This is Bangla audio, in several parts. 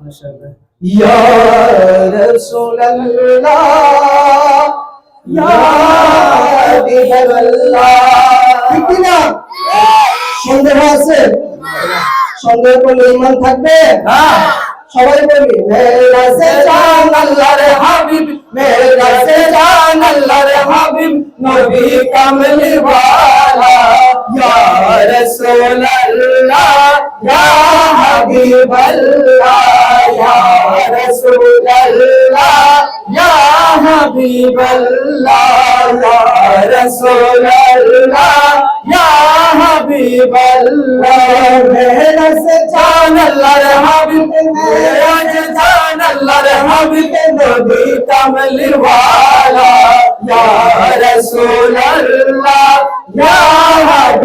মাশাআল্লাহ। ইয়া রাসূলুল্লাহ। ইয়া হাবিবাল্লাহ ঠিক কি না সন্দেহ আছে? সন্দেহ করলে ইমান থাকবে? সবাই বলি মেরা সে জান আল্লাহর হাবিব মেরা সে জান আল্লাহর হাবিব, নবী কামলি ওয়ালা ইয়া হাবিবাল্লাহ ইয়া রাসূলুল্লাহ ইয়া হাবিবাল্লাহ মেরা সে জান আল্লাহর হাবিব মেরা সে জান আল্লাহর হাবিব নবী কামলি ওয়ালা ইয়া রাসূলুল্লাহ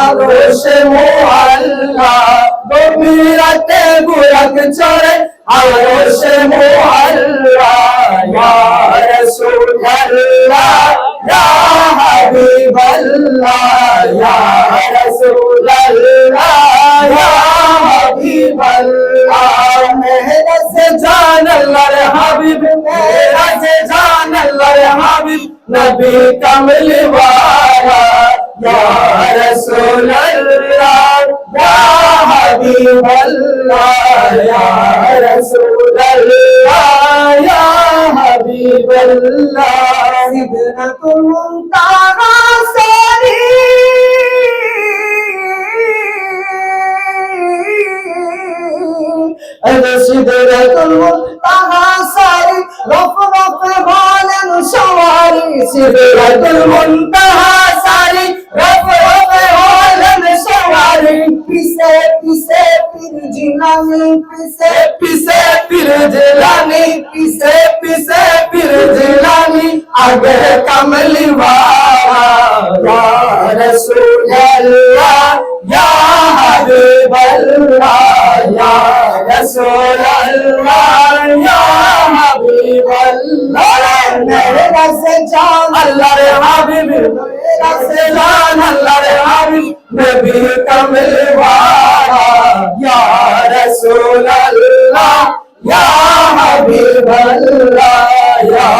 চড়ে আরও সে মোহাল্লা গভীরাতে বুরাক চড়ে আরও সে মোহাল্লা ইয়া রাসূলুল্লাহ ইয়া হাবিবাল্লাহ ইয়া রাসূলুল্লাহ ইয়া হাবিবাল্লাহ মেরা সে জান আল্লাহর হাবিব মেরা সে জান আল্লাহর হাবিব নবী কামলি ওয়ালা হাবিবাল্লাহ ইয়া রাসূলুল্লাহ ইয়া হাবিবাল্লাহ সিদরাতুল মুনতাহা সারি সিদরাতুল মুনতাহা সারি রফ রফ বলেন সওয়ারি সিদরাতুল মুনতাহা সারি পিছে পিছে পীর জিলানি পিছে পিছে পীর জিলানি আগে কামলি ওয়ালা ইয়া রাসূলুল্লাহ ইয়া হাবিবাল্লাহ ইয়া রাসূলুল্লাহ ইয়া হাবিবাল্লাহ মেরা সে জান আল্লাহর হাবিব মেরা সে জান আল্লাহর হাবিব নবী কামল হাবিবাল্লাহ ইয়া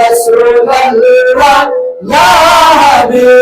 রাসূলুল্লাহ ইয়া হাবিবাল্লাহ